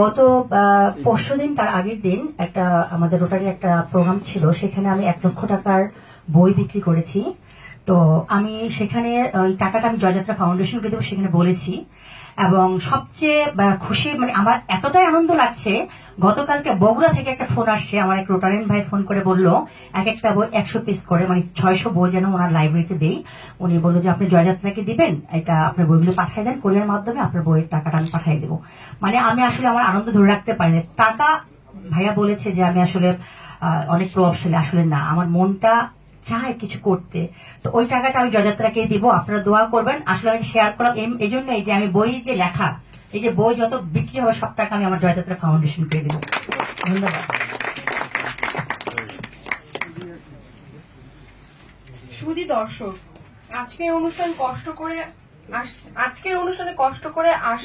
গত পরশু দিন তার আগের দিন একটা আমাদের রোটারি একটা প্রোগ্রাম ছিল, সেখানে আমি এক লক্ষ টাকার বই বিক্রি করেছি। তো আমি সেখানে ওই টাকাটা আমি জয়যাত্রা ফাউন্ডেশনকে দেবো সেখানে বলেছি। এবং সবচেয়ে খুশি মানে আমার এতটাই আনন্দ লাগছে, গতকালকে বগুড়া থেকে একটা ফোন আসছে, আমার এক রোটারিয়ান ভাই ফোন করে বলল, এক একটা বই একশো পিস করে মানে ছয়শো বই যেন ওনার লাইব্রেরিতে দেই। উনি বলল যে, আপনি জয়যাত্রাকে দিবেন, এটা আপনার বইগুলো পাঠিয়ে দেন কোরিয়ার মাধ্যমে আপনার বইয়ের টাকাটা আমি পাঠিয়ে দেবো। মানে আমি আসলে আমার আনন্দ ধরে রাখতে পারি না। টাকা, ভাইয়া বলেছে যে, আমি আসলে অনেক প্রভাবশালী আসলে না। আমার মনটা চায় কিছু করতে। তো ওই টাকাটা আমি জয়যাত্রাকে দিব, আপনারা দোয়া করবেন। আসলে আমি শেয়ার করলাম এই- জন্যই যে আমি বই যে লেখা, এই যে বই যত বিক্রি হবে সব টাকা আমি আমার জয়যাত্রা ফাউন্ডেশন পেয়ে দেবো। ধন্যবাদ। সুধী দর্শক, আজকের অনুষ্ঠান কষ্ট করে আজকের অনুষ্ঠানে কষ্ট করে আসা